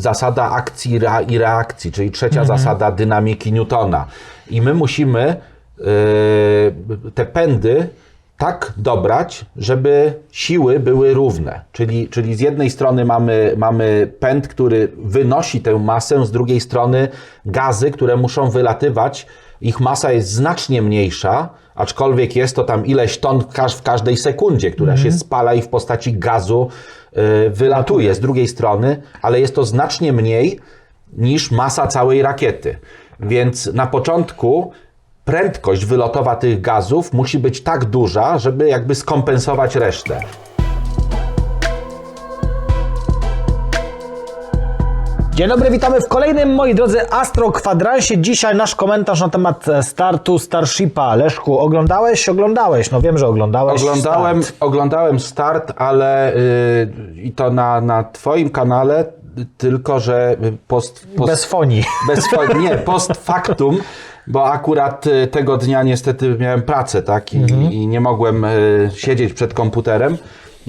zasada akcji i reakcji, czyli trzecia zasada dynamiki Newtona. I my musimy yy, te pędy tak dobrać, żeby siły były równe. Czyli, czyli z jednej strony mamy, mamy pęd, który wynosi tę masę, z drugiej strony gazy, które muszą wylatywać. Ich masa jest znacznie mniejsza, aczkolwiek jest to tam ileś ton w każ- w każdej sekundzie, która się spala i w postaci gazu wylatuje z drugiej strony, ale jest to znacznie mniej niż masa całej rakiety. Więc na początku prędkość wylotowa tych gazów musi być tak duża, żeby jakby skompensować resztę. Dzień dobry, witamy w kolejnym, moi drodzy, Astro Kwadransie. Dzisiaj nasz komentarz na temat e, startu Starshipa. Leszku, oglądałeś? Oglądałeś. No wiem, że oglądałeś. Oglądałem, Start. oglądałem start, ale yy, i to na, na Twoim kanale, y, tylko że post, post, Bez fonii. Bez, fa- nie, post factum, bo akurat y, tego dnia niestety miałem pracę, tak, i, i nie mogłem y, siedzieć przed komputerem.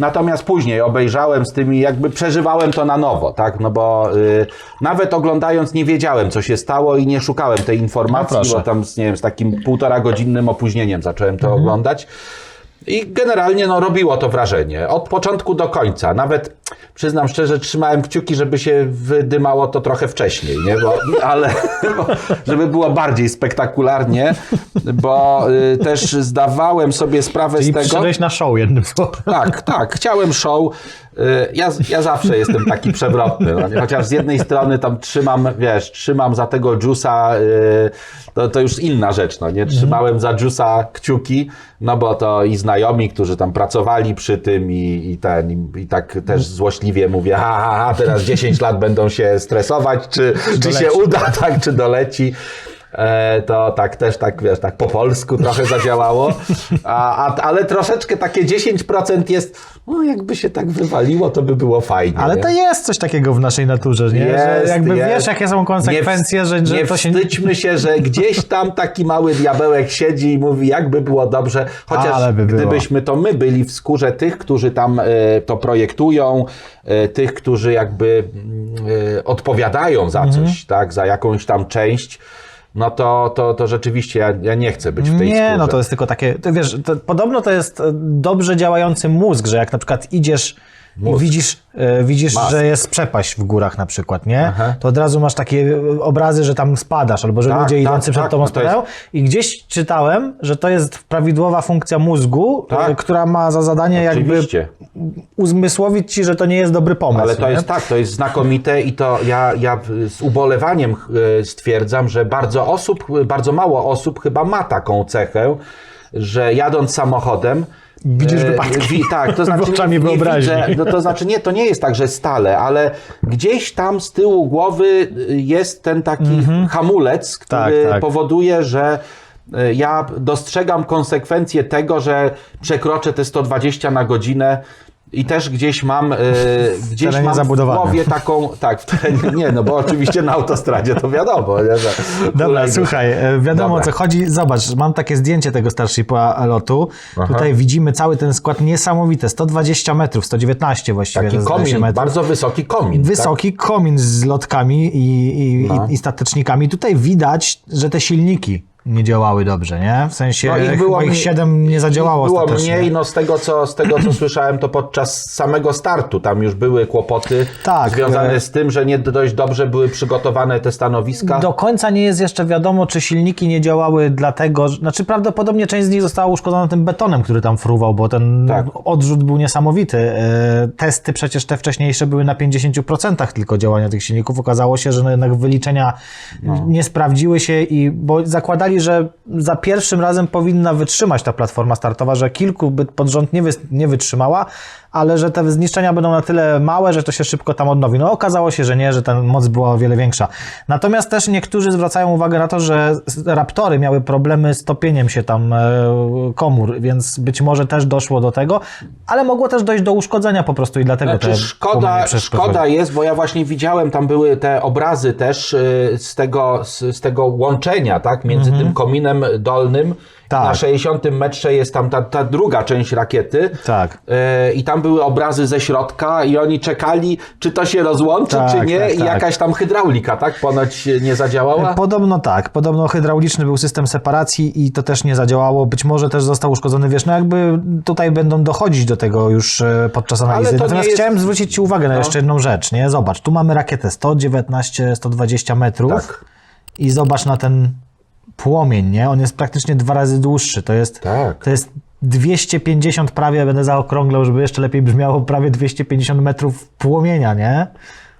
Natomiast później obejrzałem z tymi, jakby przeżywałem to na nowo, tak, no bo y, nawet oglądając nie wiedziałem, co się stało i nie szukałem tej informacji, No bo tam z, nie wiem, z takim półtora godzinnym opóźnieniem zacząłem to oglądać. I generalnie no, robiło to wrażenie. Od początku do końca. Nawet przyznam szczerze, trzymałem kciuki, żeby się wydymało to trochę wcześniej, nie? Bo, ale bo, żeby było bardziej spektakularnie, bo y, też zdawałem sobie sprawę Czyli z tego. na show jednym słowem. Tak, tak, chciałem show. Y, Ja, ja zawsze jestem taki przewrotny, no, chociaż z jednej strony tam trzymam, wiesz, trzymam za tego Juice'a, y, to, to już inna rzecz, no nie? Trzymałem za Juice'a kciuki, no bo to i znajomi, którzy tam pracowali przy tym i, i ten, i, i tak też złośliwie mówię, ha, ha, ha, teraz 10 lat będą się stresować, czy, czy się uda, tak, czy doleci. E, to tak też tak, wiesz, tak po polsku trochę zadziałało, a, a, ale troszeczkę takie 10% jest, no jakby się tak wywaliło, to by było fajnie. Ale nie? to jest coś takiego w naszej naturze, nie? że Jest, jakby jest. wiesz, jakie są konsekwencje, nie, w- że, że nie to się... wstydźmy się, że gdzieś tam taki mały diabełek siedzi i mówi, jakby było dobrze, chociaż by gdybyśmy to my byli w skórze tych, którzy tam e, to projektują, e, tych, którzy jakby e, odpowiadają za Mhm. coś, tak, za jakąś tam część, no to, to, to rzeczywiście ja, ja nie chcę być w tej Nie, skórze. no to jest tylko takie, to wiesz, to, podobno to jest e, dobrze działający mózg, że jak na przykład idziesz Mózg. widzisz, e, widzisz że jest przepaść w górach na przykład, nie? Aha. To od razu masz takie e, obrazy, że tam spadasz, albo że Tak, ludzie tak, idący przed tak, tobą no to jest- spadają. I gdzieś czytałem, że to jest prawidłowa funkcja mózgu, Tak. e, która ma za zadanie jakby Oczywiście. uzmysłowić ci, że to nie jest dobry pomysł. Ale to nie? jest tak, to jest znakomite i to ja, ja z ubolewaniem e, stwierdzam, że bardzo osób, bardzo mało osób chyba ma taką cechę, że jadąc samochodem Widzisz e, wypadki. tak, to znaczy Oczami wyobraźni. widzę, no to znaczy nie, to nie jest tak, że stale, ale gdzieś tam z tyłu głowy y, jest ten taki hamulec, który. Tak, tak. powoduje, że y, ja dostrzegam konsekwencje tego, że przekroczę te 120 na godzinę i też gdzieś mam, y, gdzieś mam w zabudowanym. głowie taką, tak, w terenie, nie, no bo oczywiście na autostradzie to wiadomo, nie, że Dobra, słuchaj, e, wiadomo Dobra. o co chodzi. Zobacz, mam takie zdjęcie tego Starshipa lotu. Tutaj widzimy cały ten skład niesamowity. 120 metrów, 119 właściwie. Taki komin, metrów. bardzo wysoki komin. tak? Wysoki komin z lotkami i, i, No. i, i statecznikami. Tutaj widać, że te silniki nie działały dobrze, nie? W sensie No, ich było ich mniej- 7 nie zadziałało Było ostatecznie. mniej, no z tego, co, z tego co słyszałem, to podczas samego startu tam już były kłopoty Tak, związane e- z tym, że nie dość dobrze były przygotowane te stanowiska. Do końca nie jest jeszcze wiadomo, czy silniki nie działały dlatego, że, znaczy prawdopodobnie część z nich została uszkodzona tym betonem, który tam fruwał, bo ten Tak. odrzut był niesamowity. E, Testy przecież te wcześniejsze były na 50% tylko działania tych silników. Okazało się, że jednak wyliczenia No. nie sprawdziły się i bo zakładali, że za pierwszym razem powinna wytrzymać ta platforma startowa, że kilku by pod rząd nie, wy, nie wytrzymała, ale że te zniszczenia będą na tyle małe, że to się szybko tam odnowi. No okazało się, że nie, że ta moc była o wiele większa. Natomiast też niektórzy zwracają uwagę na to, że Raptory miały problemy z topieniem się tam e, komór, więc być może też doszło do tego, ale mogło też dojść do uszkodzenia po prostu i dlatego Znaczy, te szkoda, szkoda jest, bo ja właśnie widziałem, tam były te obrazy też y, z tego, z, z tego łączenia, tak, między Mhm. Tym kominem dolnym. Tak. Na 60 metrze jest tam ta, ta druga część rakiety. Tak. E, I tam były obrazy ze środka i oni czekali, czy to się rozłączy, Tak, czy nie. tak, I tak. jakaś tam hydraulika, tak? Ponoć nie zadziałała. Podobno tak, podobno hydrauliczny był system separacji i to też nie zadziałało. Być może też został uszkodzony, wiesz, no jakby tutaj będą dochodzić do tego już e, podczas analizy. Natomiast jest- chciałem zwrócić Ci uwagę na No. jeszcze jedną rzecz, nie? Zobacz, tu mamy rakietę 119-120 metrów Tak. i zobacz na ten płomień, nie? On jest praktycznie dwa razy dłuższy. To jest, Tak. to jest 250 prawie, będę zaokrąglał, żeby jeszcze lepiej brzmiało, prawie 250 metrów płomienia, nie?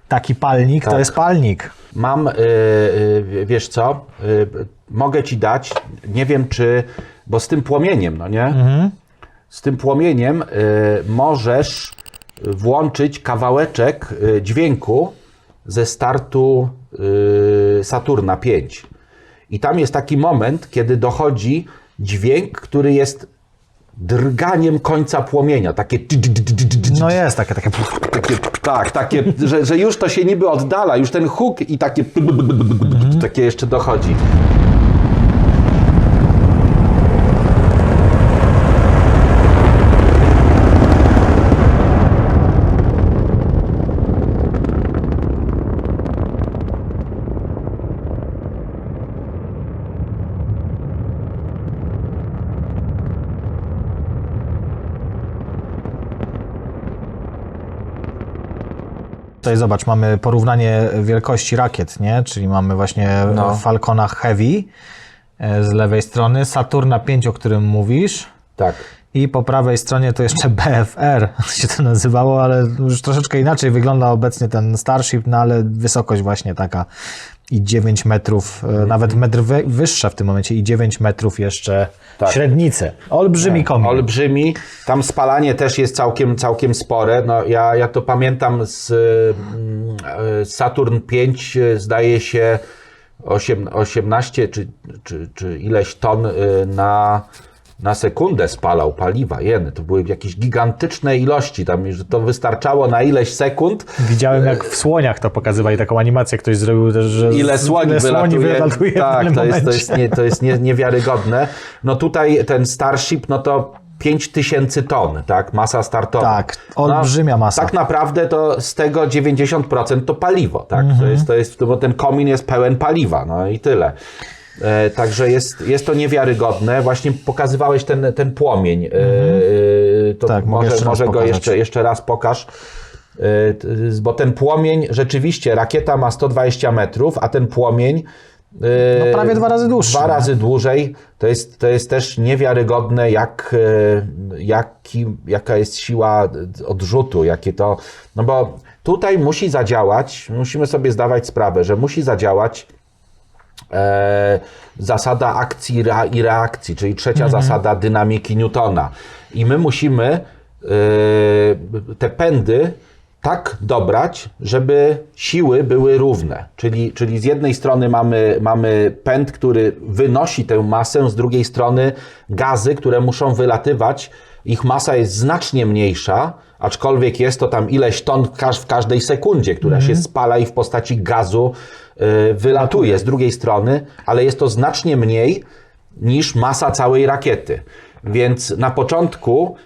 Taki palnik to Tak. jest palnik. Mam, y, y, wiesz co, y, mogę ci dać, nie wiem czy, bo z tym płomieniem, no nie? Z tym płomieniem y, możesz włączyć kawałeczek y, dźwięku ze startu y, Saturna 5. I tam jest taki moment, kiedy dochodzi dźwięk, który jest drganiem końca płomienia. Takie No jest takie, takie... takie, tak, takie, że, że już to się niby oddala, już ten huk i takie, takie jeszcze dochodzi. Tutaj zobacz, mamy porównanie wielkości rakiet, nie? Czyli mamy właśnie No. Falcona Heavy e, z lewej strony, Saturna 5, o którym mówisz. Tak. I po prawej stronie to jeszcze BFR się to nazywało, ale już troszeczkę inaczej wygląda obecnie ten Starship, no ale wysokość właśnie taka i 9 metrów, e, nawet metr wy, wyższa w tym momencie i 9 metrów jeszcze Tak. średnicy. Olbrzymi komin. Olbrzymi. Tam spalanie też jest całkiem, całkiem spore. No, ja, ja to pamiętam z mm, e, Saturn 5 e, zdaje się osiem- 18 czy, czy, czy ileś ton na, na sekundę spalał paliwa. Jeny, to były jakieś gigantyczne ilości. Tam, że to wystarczało na ileś sekund. Widziałem jak w słoniach to pokazywali, taką animację ktoś zrobił że ile słoni ile wylatuje. wylatuje w tak, danym to jest, to jest, nie, to jest nie, niewiarygodne. No tutaj ten Starship, no to 5000 ton, tak, masa startowa. Tak, olbrzymia masa. Tak naprawdę to z tego 90% to paliwo, tak, Mhm. to jest, to jest, bo ten komin jest pełen paliwa, no i tyle. E, także jest, jest to niewiarygodne. Właśnie pokazywałeś ten, ten płomień. E, to Tak, może, jeszcze może go pokazać. jeszcze, jeszcze raz pokaż. Bo ten płomień, rzeczywiście, rakieta ma 120 metrów, a ten płomień No prawie dwa razy dłuższy, Dwa razy dłużej. To jest, to jest też niewiarygodne, jak, jaki, jaka jest siła odrzutu, jakie to. No bo tutaj musi zadziałać, musimy sobie zdawać sprawę, że musi zadziałać zasada akcji i reakcji, czyli trzecia zasada dynamiki Newtona. I my musimy e, te pędy tak dobrać, żeby siły były równe. Czyli, czyli z jednej strony mamy, mamy pęd, który wynosi tę masę, z drugiej strony gazy, które muszą wylatywać. Ich masa jest znacznie mniejsza, aczkolwiek jest to tam ileś ton w, każ- w każdej sekundzie, która się spala i w postaci gazu wylatuje z drugiej strony, ale jest to znacznie mniej niż masa całej rakiety. Więc na początku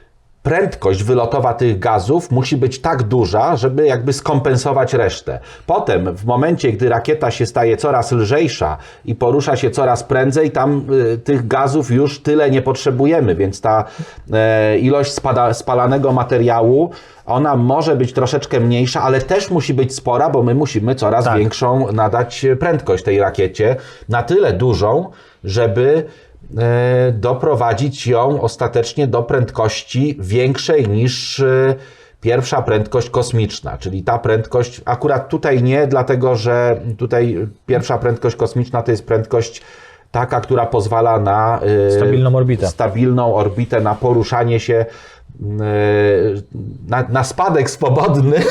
prędkość wylotowa tych gazów musi być tak duża, żeby jakby skompensować resztę. Potem, w momencie, gdy rakieta się staje coraz lżejsza i porusza się coraz prędzej, tam y, tych gazów już tyle nie potrzebujemy, więc ta e, ilość spada, spalanego materiału, ona może być troszeczkę mniejsza, ale też musi być spora, bo my musimy coraz Tak. większą nadać prędkość tej rakiecie, na tyle dużą, żeby doprowadzić ją ostatecznie do prędkości większej niż e, pierwsza prędkość kosmiczna, czyli ta prędkość, akurat tutaj nie, dlatego że tutaj pierwsza prędkość kosmiczna to jest prędkość taka, która pozwala na e, Stabilną orbitę. stabilną orbitę, na poruszanie się, e, na, na spadek swobodny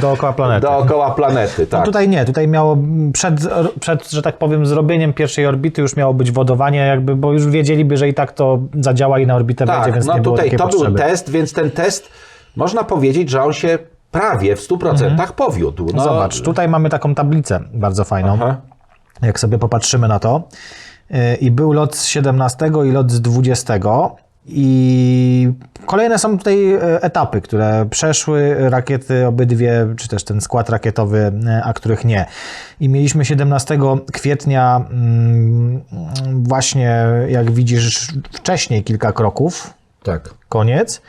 Dookoła planety. dookoła planety. Tak. Tutaj nie, tutaj miało przed, przed, że tak powiem, zrobieniem pierwszej orbity już miało być wodowanie, jakby, bo już wiedzieliby, że i tak to zadziała i na orbitę Tak, więc no nie było tutaj takiej to potrzeby. był test, więc ten test można powiedzieć, że on się prawie w 100% powiódł. No, Zobacz, tutaj mamy taką tablicę bardzo fajną. Aha. Jak sobie popatrzymy na to, y, i był lot z 17 i lot z 20 i kolejne są tutaj e, etapy, które przeszły rakiety obydwie, czy też ten skład rakietowy, e, a których nie. I mieliśmy 17 kwietnia mm, właśnie, jak widzisz, wcześniej kilka kroków, Tak. Koniec.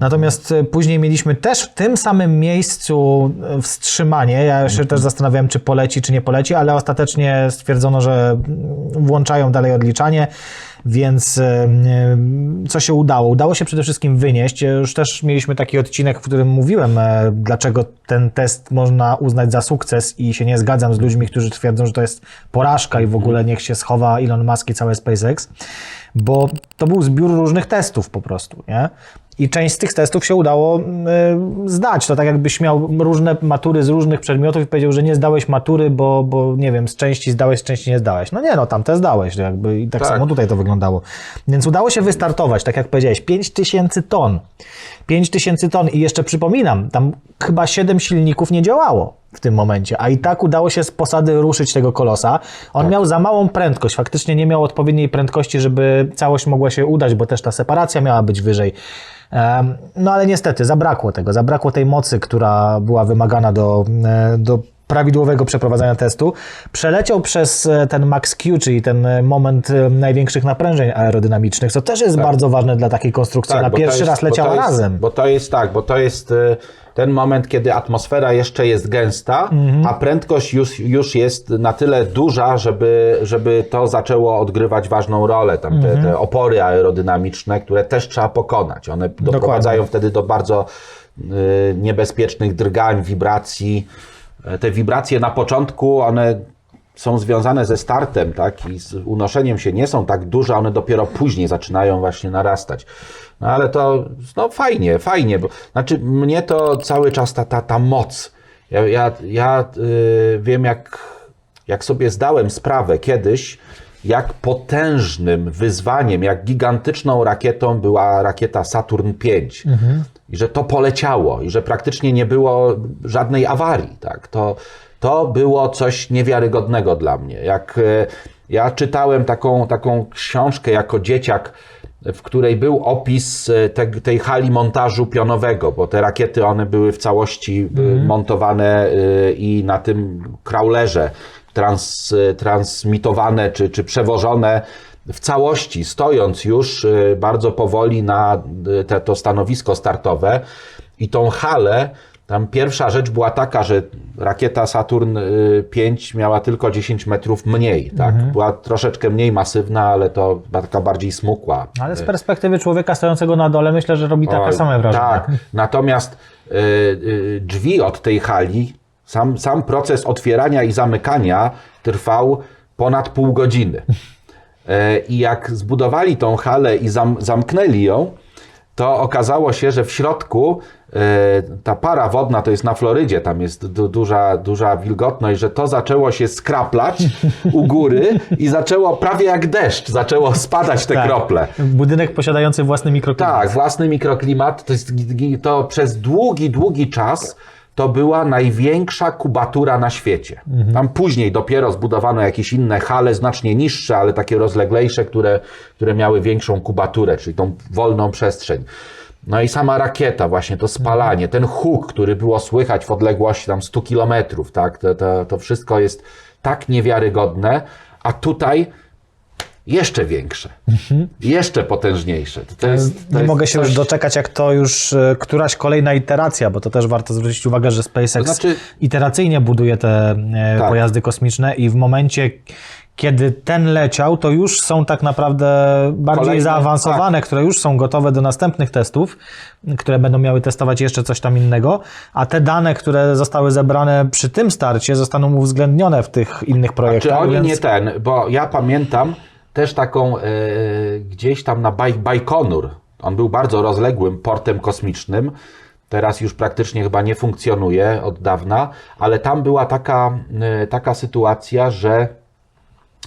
Natomiast e, później mieliśmy też w tym samym miejscu e, wstrzymanie. Ja się też zastanawiałem, czy poleci, czy nie poleci, ale ostatecznie stwierdzono, że mm, włączają dalej odliczanie. Więc e, co się udało? Udało się przede wszystkim wynieść. Już też mieliśmy taki odcinek, w którym mówiłem, dlaczego ten test można uznać za sukces i się nie zgadzam z ludźmi, którzy twierdzą, że to jest porażka i w ogóle niech się schowa Elon Musk i całe SpaceX, bo to był zbiór różnych testów po prostu, nie? I część z tych testów się udało y, zdać. To tak jakbyś miał różne matury z różnych przedmiotów i powiedział, że nie zdałeś matury, bo, bo nie wiem, z części zdałeś, z części nie zdałeś. No nie, no tamte zdałeś. Jakby, I tak, Tak. samo tutaj to wyglądało. Więc udało się wystartować, tak jak powiedziałeś, 5000 ton. 5000 ton i jeszcze przypominam, tam chyba 7 silników nie działało w tym momencie, a i tak udało się z posady ruszyć tego kolosa. On miał za małą prędkość, faktycznie nie miał odpowiedniej prędkości, żeby całość mogła się udać, bo też ta separacja miała być wyżej. No ale niestety zabrakło tego, zabrakło tej mocy, która była wymagana do, e, do prawidłowego przeprowadzania testu. Przeleciał przez e, ten max Q, czyli ten e, moment największych naprężeń aerodynamicznych, co też jest bardzo ważne dla takiej konstrukcji. Ona Tak, to pierwszy jest- raz leciała jest- razem. Bo to jest tak, bo to jest ten moment, kiedy atmosfera jeszcze jest gęsta, Mhm. a prędkość już, już jest na tyle duża, żeby, żeby to zaczęło odgrywać ważną rolę. Tam te, te opory aerodynamiczne, które też trzeba pokonać. One doprowadzają wtedy do bardzo y, niebezpiecznych drgań, wibracji. E, Te wibracje na początku, one są związane ze startem, tak, i z unoszeniem się nie są tak duże, one dopiero później zaczynają właśnie narastać. No ale to, no fajnie, fajnie, bo, znaczy mnie to cały czas ta, ta, ta moc. Ja, ja, ja y, wiem, jak, jak sobie zdałem sprawę kiedyś, jak potężnym wyzwaniem, jak gigantyczną rakietą była rakieta Saturn V. I że to poleciało, i że praktycznie nie było żadnej awarii. Tak? To, to było coś niewiarygodnego dla mnie. Jak e, ja czytałem taką, taką książkę jako dzieciak, w której był opis e, te, tej hali montażu pionowego, bo te rakiety one były w całości e, montowane e, i na tym crawlerze trans, transmitowane czy, czy przewożone w całości, stojąc już bardzo powoli na te, to stanowisko startowe i tą halę. Tam pierwsza rzecz była taka, że rakieta Saturn y, V miała tylko 10 metrów mniej. Tak? Była troszeczkę mniej masywna, ale to była taka bardziej smukła. Ale z perspektywy człowieka stojącego na dole myślę, że robi takie same wrażenie. Tak. Natomiast y, y, drzwi od tej hali, sam, sam proces otwierania i zamykania trwał ponad pół godziny. E, I jak zbudowali tą halę i zam, zamknęli ją, to okazało się, że w środku e, ta para wodna to jest na Florydzie, tam jest du, duża, duża wilgotność, że to zaczęło się skraplać u góry i zaczęło prawie jak deszcz, zaczęło spadać te Tak. krople. Budynek posiadający własny mikroklimat. Tak, własny mikroklimat. To, jest, to przez długi, długi czas to była największa kubatura na świecie. Tam później dopiero zbudowano jakieś inne hale, znacznie niższe, ale takie rozleglejsze, które, które miały większą kubaturę, czyli tą wolną przestrzeń. No i sama rakieta, właśnie to spalanie, ten huk, który było słychać w odległości tam 100 kilometrów, tak? To, to, to wszystko jest tak niewiarygodne, a tutaj jeszcze większe, jeszcze potężniejsze. To, jest, to Mhm. Nie mogę się coś- już doczekać, jak to już e, któraś kolejna iteracja, bo to też warto zwrócić uwagę, że SpaceX To znaczy- iteracyjnie buduje te e, Tak. pojazdy kosmiczne i w momencie, kiedy ten leciał, to już są tak naprawdę bardziej Kolejne, zaawansowane, które już są gotowe do następnych testów, które będą miały testować jeszcze coś tam innego, a te dane, które zostały zebrane przy tym starcie, zostaną uwzględnione w tych innych projektach. Czy oni więc... nie ten, bo ja pamiętam też taką e, gdzieś tam na Baj, Bajkonur. On był bardzo rozległym portem kosmicznym. Teraz już praktycznie chyba nie funkcjonuje od dawna, ale tam była taka, e, taka sytuacja, że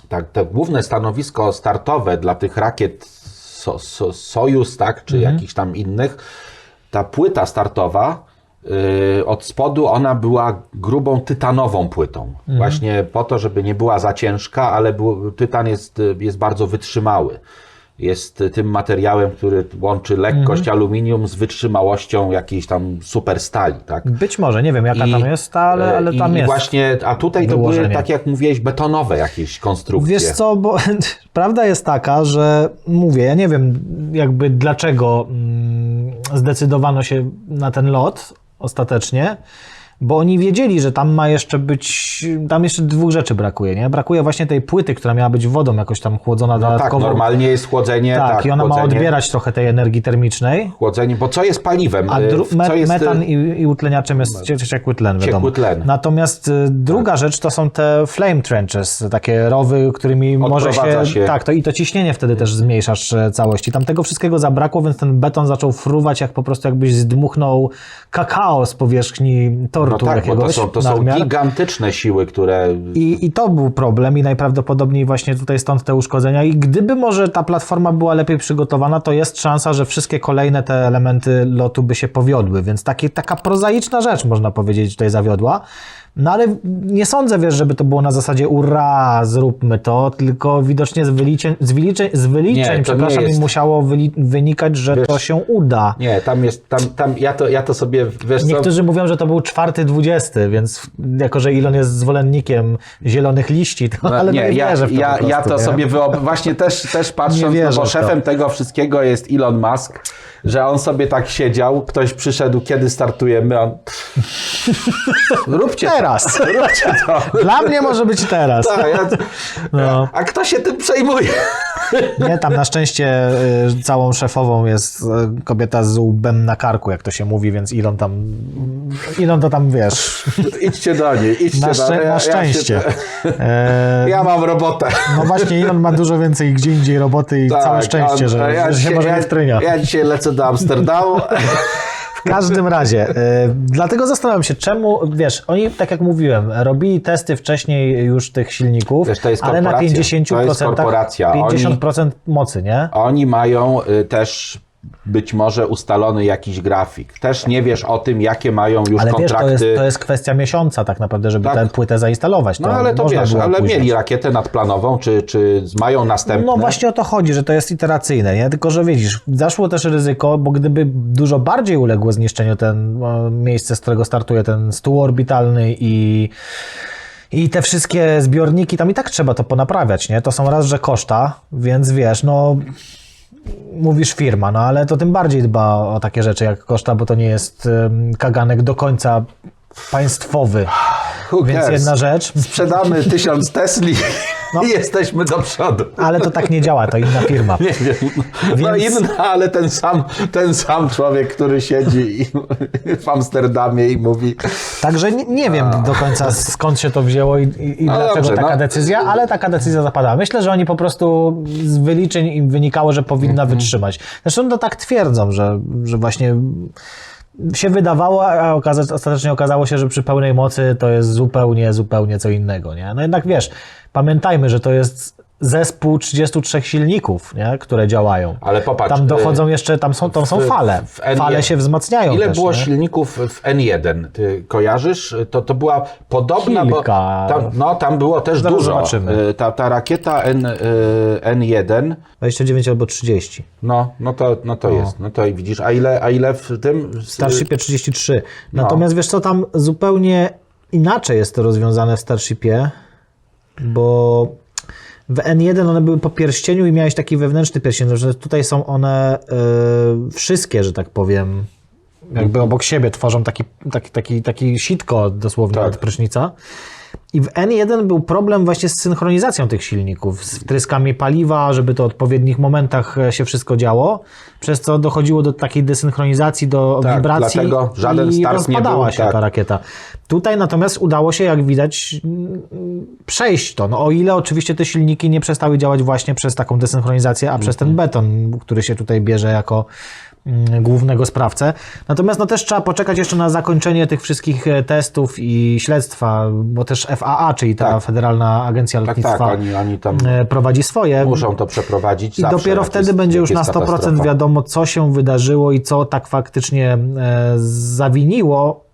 tak, to główne stanowisko startowe dla tych rakiet so, so, Sojus, tak, czy jakichś tam innych, ta płyta startowa od spodu ona była grubą tytanową płytą. Właśnie po to, żeby nie była za ciężka, ale był, tytan jest, y, jest bardzo wytrzymały. Jest y, tym materiałem, który łączy lekkość aluminium z wytrzymałością jakiejś tam super stali. Tak? Być może, nie wiem jaka I, tam jest, ale, ale i, tam i jest. właśnie, a tutaj to były, wyłożenie. tak jak mówiłeś, betonowe jakieś konstrukcje. Wiesz co, bo prawda jest taka, że mówię, ja nie wiem jakby dlaczego mm, zdecydowano się na ten lot ostatecznie, bo oni wiedzieli, że tam ma jeszcze być, tam jeszcze dwóch rzeczy brakuje, nie? Brakuje właśnie tej płyty, która miała być wodą jakoś tam chłodzona No tak, dodatkowo. normalnie jest chłodzenie. tak, Tak, i ona ma chłodzenie, odbierać trochę tej energii termicznej. Chłodzenie, bo co jest paliwem? A Y, me- jest, y, metan i, i utleniaczem jest cie- ciekły tlen, wiadomo. Tlen. Tak. Natomiast y, druga rzecz to są te flame trenches, takie rowy, którymi może się, się. Tak, to i to ciśnienie wtedy też zmniejszasz e, całości. Tam tego wszystkiego zabrakło, więc ten beton zaczął fruwać jak po prostu jakbyś zdmuchnął kakao z powierzchni No tak, jakiegoś. to są, to są gigantyczne siły, które... I, I to był problem i najprawdopodobniej właśnie tutaj stąd te uszkodzenia. I gdyby może ta platforma była lepiej przygotowana, to jest szansa, że wszystkie kolejne te elementy lotu by się powiodły. Więc takie, taka prozaiczna rzecz, można powiedzieć, tutaj zawiodła. No ale nie sądzę, wiesz, żeby to było na zasadzie ura, zróbmy to, tylko widocznie z wyliczeń, z wyliczeń, z wyliczeń Nie, przepraszam, jest. musiało wyli- wynikać, że Wiesz, to się uda. Nie, tam jest, tam, tam ja, to, ja to sobie, wiesz co... Niektórzy mówią, że to był czwarty dwudziesty, więc jako, że Elon jest zwolennikiem zielonych liści, to ale No, nie, no nie ja, wierzę w to ja, prostu, ja to nie? sobie wyobrażam, właśnie też, też patrząc, no bo szefem tego wszystkiego jest Elon Musk, że on sobie tak siedział, ktoś przyszedł, kiedy startujemy, on... Róbcie Teraz. Róbcie to. Dla mnie może być teraz. Tak, ja, No. A kto się tym przejmuje? Nie, tam na szczęście y, całą szefową jest y, kobieta z łbem na karku, jak to się mówi, więc Elon tam, Elon to tam, wiesz, Idźcie do niej, idźcie na, szczę- na Ja się- szczęście. E, Ja mam robotę. no właśnie, Elon ma dużo więcej gdzie indziej roboty i całe szczęście, a- że, a że się dzisiaj- może nie wtrynia. Ja, ja dzisiaj lecę do Amsterdamu. W każdym razie, y, dlatego zastanawiam się, czemu, wiesz, oni, tak jak mówiłem, robili testy wcześniej już tych silników, Wiesz, ale na korporacja. 50%, To jest korporacja. 50% mocy, nie? Oni mają y, też być może ustalony jakiś grafik. Też nie wiesz o tym, jakie mają już Ale kontrakty. to jest, to jest kwestia miesiąca tak naprawdę, żeby Tak. tę płetę zainstalować. No ale to wiesz, ale opóźniać. mieli rakietę nadplanową, czy, czy mają następne. No właśnie o to chodzi, że to jest iteracyjne, nie? Tylko, że widzisz, zaszło też ryzyko, bo gdyby dużo bardziej uległo zniszczeniu ten miejsce, z którego startuje ten stół orbitalny i i te wszystkie zbiorniki, tam i tak trzeba to ponaprawiać, nie? To są raz, że koszta, więc wiesz, no mówisz firma, no ale to tym bardziej dba o takie rzeczy jak koszta, bo to nie jest kaganek do końca państwowy. Więc jedna rzecz, Sprzedamy tysiąc Tesli No. i jesteśmy do przodu. ale to tak nie działa, to inna firma. Nie wiem. No Więc- inna, ale ten sam, ten sam człowiek, który siedzi i- w Amsterdamie i mówi Także nie, nie wiem do końca skąd się to wzięło i, i, i No dlaczego dobrze, taka no. decyzja, ale taka decyzja zapadała. Myślę, że oni po prostu z wyliczeń im wynikało, że powinna Mhm. wytrzymać. Zresztą to tak twierdzą, że, że właśnie się wydawało, a okaza- ostatecznie okazało się, że przy pełnej mocy to jest zupełnie, zupełnie co innego. Nie? No jednak wiesz, pamiętajmy, że to jest zespół 33 silników, nie? które działają. Ale popatrz, Tam dochodzą y, jeszcze, tam są, tam są fale. w N1 Fale się wzmacniają Ile też, było nie? silników w N1? Ty kojarzysz? To, to była podobna, Kilka. bo tam, no, tam było też Zaraz dużo. zobaczymy. Y, Ta, ta rakieta N, y, N1, 29 albo 30. no, no to, no to jest. No to i widzisz, a ile, a ile w tym? w- Starshipie 33. No. Natomiast wiesz co, tam zupełnie inaczej jest to rozwiązane w Starshipie, bo w N1 one były po pierścieniu i miałeś taki wewnętrzny pierścień, że tutaj są one e, wszystkie, że tak powiem, jakby obok siebie tworzą taki, taki, taki, taki sitko dosłownie Tak. od prysznica. I w N1 był problem właśnie z synchronizacją tych silników, z wtryskami paliwa, żeby to w odpowiednich momentach e, się wszystko działo, przez co dochodziło do takiej desynchronizacji, do Tak, wibracji dlatego żaden i rozpadała się tak. ta rakieta. Tutaj natomiast udało się, jak widać, przejść to. No, o ile oczywiście te silniki nie przestały działać właśnie przez taką desynchronizację, a przez ten Mhm. beton, który się tutaj bierze jako głównego sprawcę. Natomiast no też trzeba poczekać jeszcze na zakończenie tych wszystkich e, testów i śledztwa, bo też FAA, czyli ta Tak. Federalna Agencja Tak, Lotnictwa tak, oni, oni tam e, prowadzi swoje. muszą to przeprowadzić I dopiero wtedy jest- będzie już na jest 100% katastrofa. wiadomo, co się wydarzyło i co tak faktycznie e, zawiniło.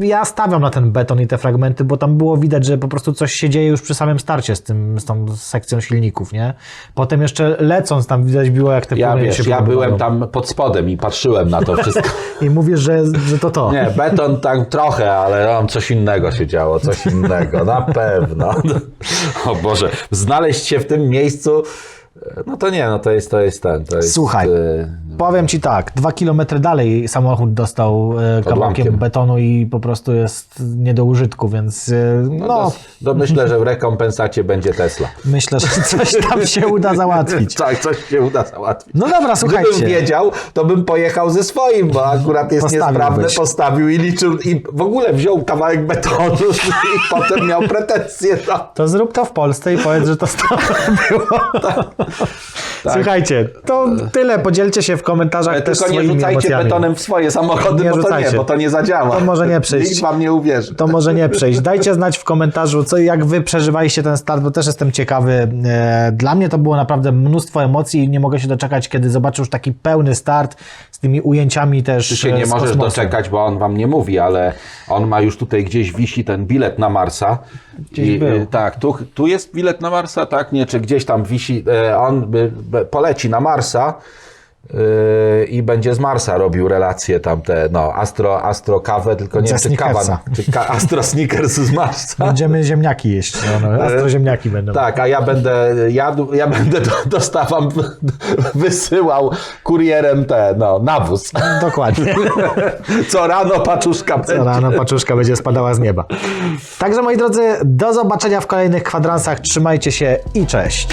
Ja stawiam na ten beton i te fragmenty, bo tam było widać, że po prostu coś się dzieje już przy samym starcie z, tym, z tą sekcją silników, nie? Potem jeszcze lecąc tam widać było, jak te Ja wiesz, się ja byłem tam pod spodem i patrzyłem na to wszystko. I mówisz, że, że to to. Nie, beton tak trochę, ale tam coś innego się działo, coś innego, na pewno. O Boże, znaleźć się w tym miejscu, no to nie, no to jest, to jest ten, to jest... Słuchaj, e, Powiem ci tak, dwa kilometry dalej samochód dostał e, kawałkiem betonu i po prostu jest nie do użytku, więc e, no, to myślę, że w rekompensacie będzie Tesla. myślę, że coś tam się uda załatwić. Tak, coś się uda załatwić. No dobra, słuchajcie. Gdybym wiedział, to bym pojechał ze swoim, bo akurat jest Postawiłbyś. niesprawny, postawił i liczył i w ogóle wziął kawałek betonu i potem miał pretensje. To zrób to w Polsce i powiedz, że to stąd było. Tak. Słuchajcie, to tyle. Podzielcie się w komentarzach Ale też tylko nie rzucajcie emocjami. betonem w swoje samochody, Nie bo to rzucajcie. nie, bo to nie zadziała. To może nie przyjść. Nikt wam nie uwierzy. To może nie przejść. Dajcie znać w komentarzu, co, jak wy przeżywaliście ten start, bo też jestem ciekawy. E, Dla mnie to było naprawdę mnóstwo emocji i nie mogę się doczekać, kiedy zobaczę już taki pełny start z tymi ujęciami też Ty się e, nie z możesz doczekać, bo on wam nie mówi, ale on ma już tutaj gdzieś wisi ten bilet na Marsa. Gdzieś był. y, tak, tu, tu jest bilet na Marsa, tak? Nie, czy gdzieś tam wisi, e, on y, b- poleci na Marsa y, i będzie z Marsa robił relacje tam te, no, astro, astro kawę, tylko nie wiem, czy kawa, czy ka, astro sneakers z Marsa. Będziemy ziemniaki jeść. No, no, astroziemniaki będą. Tak, a ja będę jadł, ja będę do, dostawam, wysyłał kurierem te, no, nawóz. Dokładnie. Co rano paczuszka będzie. Co rano paczuszka będzie spadała z nieba. Także moi drodzy, do zobaczenia w kolejnych kwadransach. Trzymajcie się i cześć.